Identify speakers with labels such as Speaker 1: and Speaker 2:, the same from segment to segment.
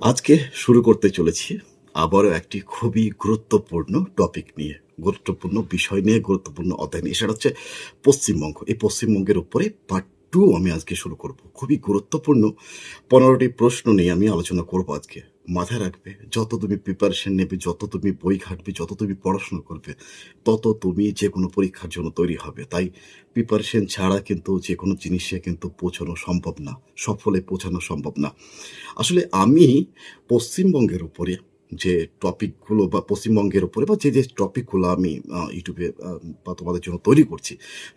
Speaker 1: আজকে শুরু করতে চলেছি আবারও একটি খুবই গুরুত্বপূর্ণ টপিক নিয়ে, গুরুত্বপূর্ণ বিষয় নিয়ে, গুরুত্বপূর্ণ অধ্যায় নিয়ে। সেটা হচ্ছে পশ্চিমবঙ্গ। এই পশ্চিমবঙ্গের উপরে পার্ট টু আমি আজকে শুরু করব। খুবই গুরুত্বপূর্ণ পনেরোটি প্রশ্ন নিয়ে আমি আলোচনা করব আজকে। মাথায় রাখবে, যত তুমি প্রিপারেশন নেবে, যত তুমি বই ঘাটবে, যত তুমি পড়াশোনা করবে, তত তুমি যে কোনো পরীক্ষার জন্য তৈরি হবে। তাই প্রিপারেশন ছাড়া কিন্তু যে কোনো জিনিসে কিন্তু পৌঁছানো সম্ভব না, সফলে পৌঁছানো সম্ভব না। আসলে আমি পশ্চিমবঙ্গের উপরে যে টপিকগুলো বা পশ্চিমবঙ্গের ওপরে বা যে যে টপিকগুলো আমি ইউটিউবে বা তোমাদের জন্য তৈরি করছি,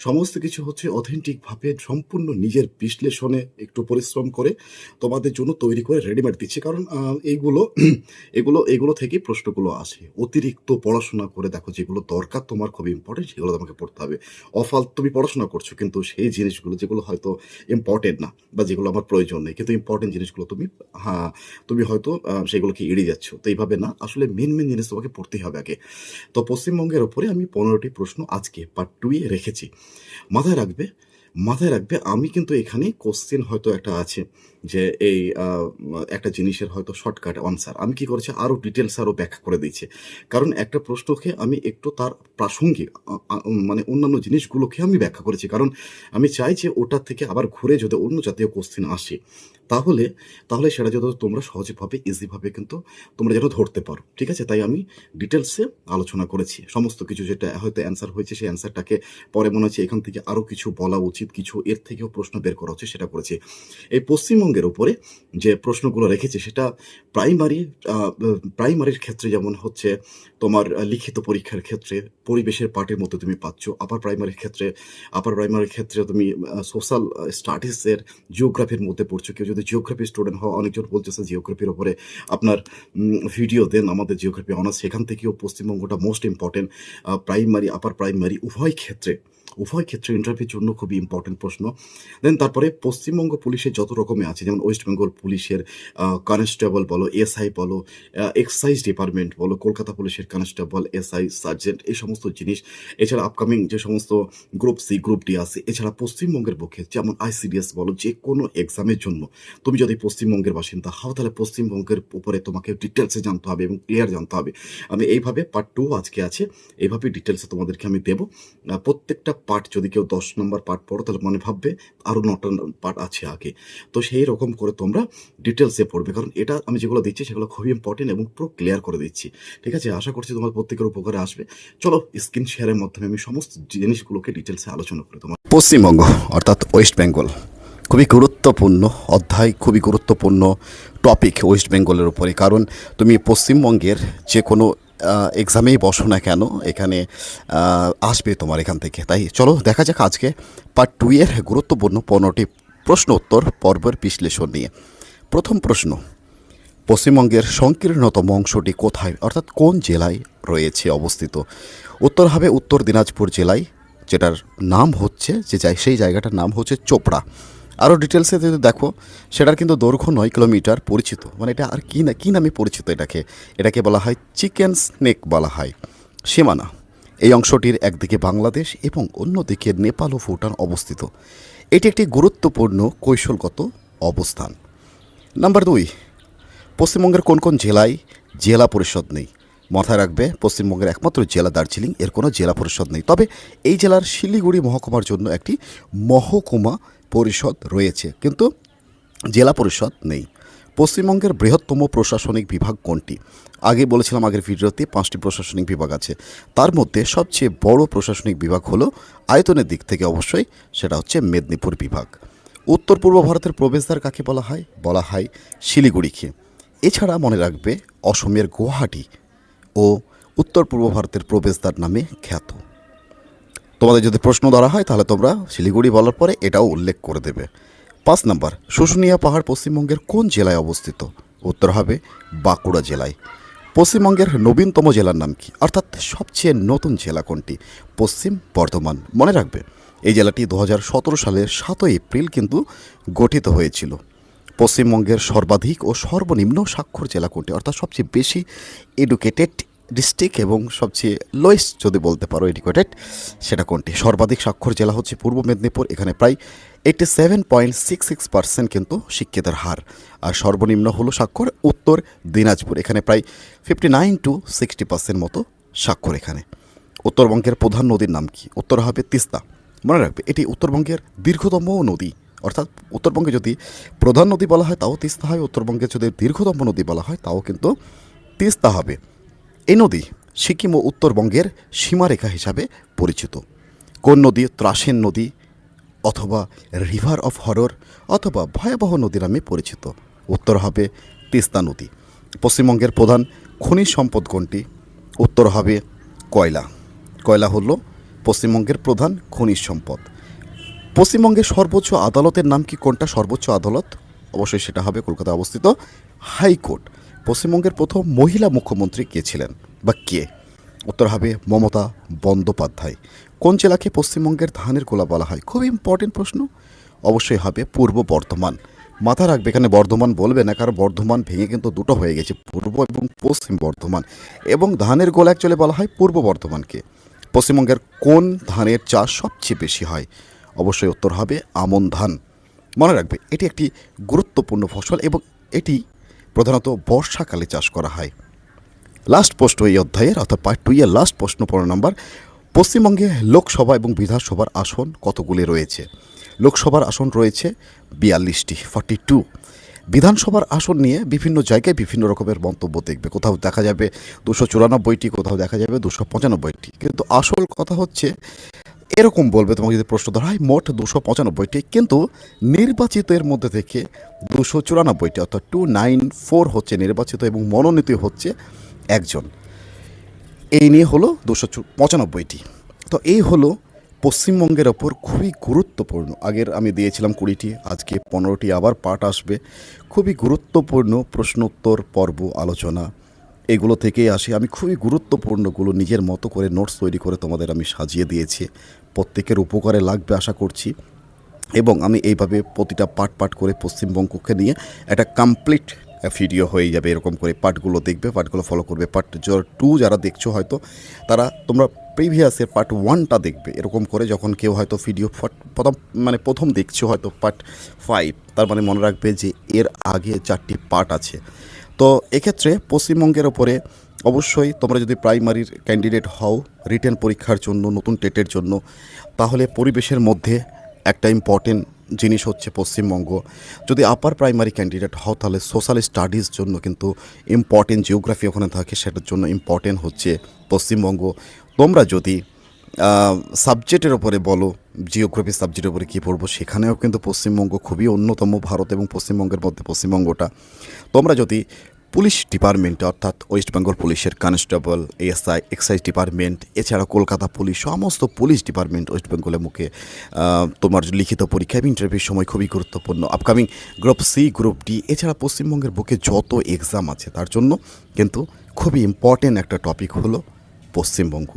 Speaker 1: সমস্ত কিছু হচ্ছে অথেন্টিকভাবে সম্পূর্ণ নিজের বিশ্লেষণে একটু পরিশ্রম করে তোমাদের জন্য তৈরি করে রেডিমেড দিচ্ছি। কারণ এইগুলো, এগুলো এগুলো থেকেই প্রশ্নগুলো আসে। অতিরিক্ত পড়াশোনা করে দেখো যেগুলো দরকার তোমার খুব ইম্পর্টেন্ট সেগুলো তোমাকে পড়তে হবে। অফাল তুমি পড়াশোনা করছ, কিন্তু সেই জিনিসগুলো, যেগুলো হয়তো ইম্পর্টেন্ট না বা যেগুলো আমার প্রয়োজন নেই, কিন্তু ইম্পর্টেন্ট জিনিসগুলো তুমি হ্যাঁ তুমি হয়তো সেগুলোকে এড়িয়ে যাচ্ছ। তো এইভাবে না। আসলে মেন মেন জিনিস তোমাকে পড়তেই হবে আগে। তো পশ্চিমবঙ্গের ওপরে আমি পনেরোটি প্রশ্ন আজকে পার্ট টু টুয়ে রেখেছি। মাথায় রাখবে মাথায় রাখবে আমি কিন্তু এখানে কোশ্চেন হয়তো একটা আছে যে এই একটা জিনিসের হয়তো শর্টকাট আনসার আমি কি করেছি? আরও ডিটেলস আরও ব্যাখ্যা করে দিচ্ছি কারণ একটা প্রশ্নকে আমি একটু তার প্রাসঙ্গিক মানে অন্যান্য জিনিসগুলোকে আমি ব্যাখ্যা করেছি। কারণ আমি চাই যে ওটার থেকে আবার ঘুরে যদি অন্য জাতীয় কোশ্চেন আসে। তাহলে তাহলে সেটা যত তোমরা সহজভাবে ইজিভাবে কিন্তু তোমরা যেন ধরতে পারো। ঠিক আছে? তাই আমি ডিটেলসে আলোচনা করেছি। সমস্ত কিছু যেটা হয়তো অ্যান্সার হয়েছে, সেই অ্যান্সারটাকে পরে মনে হচ্ছে এখান থেকে আরও কিছু বলা উচিত, কিছু এর থেকেও প্রশ্ন বের করা হচ্ছে, সেটা করেছি। এই পশ্চিমবঙ্গের উপরে যে প্রশ্নগুলো রেখেছে, সেটা প্রাইমারি প্রাইমারির ক্ষেত্রে যেমন হচ্ছে তোমার লিখিত পরীক্ষার ক্ষেত্রে, পরিবেশের পার্টের মধ্যে তুমি পাচ্ছ। আপার প্রাইমারির ক্ষেত্রে আপার প্রাইমারির ক্ষেত্রে তুমি সোশ্যাল স্টাডিজের জিওগ্রাফির মধ্যে পড়ছো। কেউ যদি জিওগ্রাফি স্টুডেন্ট হওয়া অনেকজন বলতেছে জিওগ্রাফির ওপরে আপনার ভিডিও দেন আমাদের জিওগ্রাফি অনার্স সেখান থেকেও পশ্চিমবঙ্গটা most important primary upper primary উভয় ক্ষেত্রে। উভয় ক্ষেত্রে ইন্টারভিউর জন্য খুবই ইম্পর্টেন্ট প্রশ্ন। দেন তারপরে পশ্চিমবঙ্গ পুলিশের যত রকমের আছে, যেমন ওয়েস্ট বেঙ্গল পুলিশের কনস্টেবল বলো এসআই বলো এক্সাইজ ডিপার্টমেন্ট বলো, কলকাতা পুলিশের কনস্টেবল এসআই সার্জেন্ট এই সমস্ত জিনিস। এছাড়া আপকামিং যে সমস্ত গ্রুপ সি গ্রুপ ডি আছে, এছাড়া পশ্চিমবঙ্গের পক্ষে যেমন আইসিডিএস বলো, যে কোনো এক্সামের জন্য। তুমি যদি পশ্চিমবঙ্গের বাসিন্দা হও, তাহলে পশ্চিমবঙ্গের উপরে তোমাকে ডিটেলসে জানতে হবে এবং ক্লিয়ার জানতে হবে। আমি এইভাবে পার্ট টু আজকে আছে, এইভাবে ডিটেলসে তোমাদেরকে আমি দেবো। প্রত্যেকটা পার্ট যদি কেউ দশ নম্বর পার্ট পড়ো, তাহলে মনে ভাববে আরও নটা পার্ট আছে আগে। তো সেই রকম করে তোমরা ডিটেলসে পড়বে। কারণ এটা আমি যেগুলো দিচ্ছি, সেগুলো খুবই ইম্পর্টেন্ট এবং পুরো ক্লিয়ার করে দিচ্ছি। ঠিক আছে? আশা করছি তোমার প্রত্যেকের উপকারে আসবে। চলো স্ক্রিন শেয়ারের মাধ্যমে আমি সমস্ত জিনিসগুলোকে ডিটেলসে আলোচনা করি তোমার।
Speaker 2: পশ্চিমবঙ্গ, অর্থাৎ ওয়েস্ট বেঙ্গল খুবই গুরুত্বপূর্ণ অধ্যায়, খুবই গুরুত্বপূর্ণ টপিক ওয়েস্ট বেঙ্গলের উপরে। কারণ তুমি পশ্চিমবঙ্গের যে কোনো এক্সামেই বসো না কেন? এখানে আসবে তোমার এখান থেকে, তাই? চলো, দেখা যাক আজকে পার্ট টু এর গুরুত্বপূর্ণ পনেরোটি প্রশ্ন উত্তর পর্বের বিশ্লেষণ নিয়ে। প্রথম প্রশ্ন, পশ্চিমবঙ্গের সংকীর্ণতম অংশটি কোথায়? অর্থাৎ কোন জেলায় রয়েছে অবস্থিত? উত্তর হবে উত্তর দিনাজপুর জেলায়, যেটার নাম হচ্ছে, যে সেই জায়গাটার নাম হচ্ছে চোপড়া। আরও ডিটেলসে যদি দেখো, সেটার কিন্তু দৈর্ঘ্য নয় কিলোমিটার পরিচিত। মানে এটা আর কী না, কী নামে পরিচিত এটাকে? এটাকে বলা হয় চিকেন স্নেক বলা হয়। সীমানা, এই অংশটির একদিকে বাংলাদেশ এবং অন্যদিকে নেপাল ও ভুটান অবস্থিত। এটি একটি গুরুত্বপূর্ণ কৌশলগত অবস্থান। নাম্বার দুই, পশ্চিমবঙ্গের কোন কোন জেলায় জেলা পরিষদ নেই? মাথায় রাখবে, পশ্চিমবঙ্গের একমাত্র জেলা দার্জিলিং, এর কোনো জেলা পরিষদ নেই। তবে এই জেলার শিলিগুড়ি মহকুমার জন্য একটি মহকুমা পরিষদ রয়েছে, কিন্তু জেলা পরিষদ নেই। পশ্চিমবঙ্গের বৃহত্তম প্রশাসনিক বিভাগ কোনটি? আগে বলেছিলাম আগের ভিডিওতে পাঁচটি প্রশাসনিক বিভাগ আছে। তার মধ্যে সবচেয়ে বড় প্রশাসনিক বিভাগ হলো আয়তনের দিক থেকে অবশ্যই, সেটা হচ্ছে মেদিনীপুর বিভাগ। উত্তর পূর্ব ভারতের প্রবেশদ্বার কাকে বলা হয়? বলা হয় শিলিগুড়িকে। এছাড়া মনে রাখবে, অসমের গুয়াহাটি ও উত্তর পূর্ব ভারতের প্রবেশদ্বার নামে খ্যাত। তোমাদের যদি প্রশ্ন ধরা হয়, তাহলে তোমরা শিলিগুড়ি বলার পরে এটাও উল্লেখ করে দেবে। পাঁচ নম্বর, শুশুনিয়া পাহাড় পশ্চিমবঙ্গের কোন জেলায় অবস্থিত? উত্তর হবে, বাঁকুড়া জেলায়। পশ্চিমবঙ্গের নবীনতম জেলার নাম কি? অর্থাৎ সবচেয়ে নতুন জেলা কোনটি? পশ্চিম বর্ধমান। মনে রাখবে, এই জেলাটি দু হাজার সতেরো সালের সাতই এপ্রিল কিন্তু গঠিত হয়েছিল। পশ্চিমবঙ্গের সর্বাধিক ও সর্বনিম্ন স্বাক্ষর জেলা কোনটি? অর্থাৎ সবচেয়ে বেশি এডুকেটেড ডিস্ট্রিক্ট এবং সবচেয়ে লোয়েস্ট যদি বলতে পারো এডুকেটেড সেটা কোনটি? সর্বাধিক স্বাক্ষর জেলা হচ্ছে পূর্ব মেদিনীপুর, এখানে প্রায় eighty seven point six six percent কিন্তু শিক্ষিতের হার। আর সর্বনিম্ন হলো স্বাক্ষর উত্তর দিনাজপুর, এখানে প্রায় fifty nine two sixty percent মতো স্বাক্ষর এখানে। উত্তরবঙ্গের প্রধান নদীর নাম কি? উত্তর হবে তিস্তা। মনে রাখবে, এটি উত্তরবঙ্গের দীর্ঘতম নদী। অর্থাৎ উত্তরবঙ্গে যদি প্রধান নদী বলা হয়, তাও তিস্তা হয়। উত্তরবঙ্গে যদি দীর্ঘতম নদী বলা হয়, তাও কিন্তু তিস্তা হবে। নদী সিকিম ও উত্তরবঙ্গের সীমারেখা হিসাবে পরিচিত। কোন নদী ত্রাসেন নদী অথবা রিভার অফ হরর অথবা ভয়াবহ নদী নামে পরিচিত। উত্তর হবে তিস্তা নদী। পশ্চিমবঙ্গের প্রধান খনিজ সম্পদ কোনটি? উত্তর হবে কয়লা। কয়লা হলো পশ্চিমবঙ্গের প্রধান খনিজ সম্পদ। পশ্চিমবঙ্গের সর্বোচ্চ আদালতের নাম কি কোনটা? সর্বোচ্চ আদালত? অবশ্যই সেটা হবে কলকাতায় অবস্থিত হাইকোর্ট। পশ্চিমবঙ্গের প্রথম মহিলা মুখ্যমন্ত্রী কে ছিলেন বা কে? উত্তর হবে মমতা বন্দ্যোপাধ্যায়। কোন জেলাকে পশ্চিমবঙ্গের ধানের গোলা বলা হয়? খুব ইম্পর্টেন্ট প্রশ্ন। অবশ্যই হবে পূর্ব বর্ধমান। মাথা রাখবে, এখানে বর্ধমান বলবে না, কারণ বর্ধমান ভেঙে কিন্তু দুটো হয়ে গেছে, পূর্ব এবং পশ্চিম বর্ধমান। এবং ধানের গোলা অ্যাকচুয়ালি বলা হয় পূর্ব বর্ধমানকে। পশ্চিমবঙ্গের কোন ধানের চাষ সবচেয়ে বেশি হয়? অবশ্যই উত্তর হবে আমন ধান। মনে রাখবে, এটি একটি গুরুত্বপূর্ণ ফসল এবং এটি প্রধানত বর্ষাকালে চাষ করা হয়। লাস্ট প্রশ্ন এই অধ্যায়ের, অর্থাৎ পার্ট টু এর লাস্ট প্রশ্ন পনেরো নম্বর, পশ্চিমবঙ্গে লোকসভা এবং বিধানসভার আসন কতগুলি রয়েছে? লোকসভার আসন রয়েছে বিয়াল্লিশটি ফর্টি টু বিধানসভার আসন নিয়ে বিভিন্ন জায়গায় বিভিন্ন রকমের মন্তব্য দেখবে। কোথাও দেখা যাবে দুশো চুরানব্বইটি, কোথাও দেখা যাবে দুশো পঁচানব্বইটি। কিন্তু আসল কথা হচ্ছে এরকম বলবে তোমাকে যদি প্রশ্ন ধরা হয়, মোট দুশো পঁচানব্বইটি। কিন্তু নির্বাচিতের মধ্যে থেকে দুশো চুরানব্বইটি, অর্থাৎ টু নাইন ফোর হচ্ছে নির্বাচিত এবং মনোনীত হচ্ছে একজন। এই নিয়ে হলো দুশো পঁচানব্বইটি তো এই হলো পশ্চিমবঙ্গের ওপর খুবই গুরুত্বপূর্ণ। আগের আমি দিয়েছিলাম কুড়িটি, আজকে পনেরোটি, আবার পাঠ আসবে। খুবই গুরুত্বপূর্ণ প্রশ্নোত্তর, পর্ব, আলোচনা। এগুলো থেকেই আসে। আমি খুবই গুরুত্বপূর্ণগুলো নিজের মতো করে নোটস তৈরি করে তোমাদের আমি সাজিয়ে দিয়েছি। প্রত্যেকের উপকারে লাগবে আশা করছি। এবং আমি এইভাবে প্রতিটা পার্ট পার্ট করে পশ্চিমবঙ্গকে নিয়ে একটা কমপ্লিট ভিডিও হয়ে যাবে এরকম করে পার্টগুলো দেখবে পার্টগুলো ফলো করবে। পার্ট টু যারা দেখছ হয়তো, তারা তোমরা প্রিভিয়াসের পার্ট ওয়ানটা দেখবে। এরকম করে যখন কেউ হয়তো ভিডিও প্রথম মানে প্রথম দেখছ হয়তো পার্ট ফাইভ তার মানে মনে রাখবে যে এর আগে চারটি পার্ট আছে। তো এক্ষেত্রে পশ্চিমবঙ্গের ওপরে অবশ্যই তোমরা যদি প্রাইমারির ক্যান্ডিডেট হও, রিটেন পরীক্ষার জন্য, নতুন টেটের জন্য, তাহলে পরিবেশের মধ্যে একটা ইম্পর্টেন্ট জিনিস হচ্ছে পশ্চিমবঙ্গ। যদি আপার প্রাইমারি ক্যান্ডিডেট হও, তাহলে সোশ্যাল স্টাডিজ জন্য কিন্তু ইম্পর্টেন্ট জিওগ্রাফি ওখানে থাকে, সেটার জন্য ইম্পর্টেন্ট হচ্ছে পশ্চিমবঙ্গ। তোমরা যদি সাবজেক্টের ওপরে বলো জিওগ্রাফি সাবজেক্টের উপরে কী পড়ব, সেখানেও কিন্তু পশ্চিমবঙ্গ খুবই অন্যতম ভারত এবং পশ্চিমবঙ্গের মধ্যে পশ্চিমবঙ্গটা। তোমরা যদি পুলিশ ডিপার্টমেন্ট, অর্থাৎ ওয়েস্ট বেঙ্গল পুলিশের কনস্টেবল, এএসআই, এক্সাইজ ডিপার্টমেন্ট, এছাড়া কলকাতা পুলিশ, সমস্ত পুলিশ ডিপার্টমেন্ট ওয়েস্ট বেঙ্গলের মুখে তোমার লিখিত পরীক্ষা এবং ইন্টারভিউর সময় খুবই গুরুত্বপূর্ণ। Upcoming group C group D এছাড়া পশ্চিমবঙ্গের বুকে যত এক্সাম আছে তার জন্য কিন্তু খুবই ইম্পর্টেন্ট একটা টপিক হলো পশ্চিমবঙ্গ।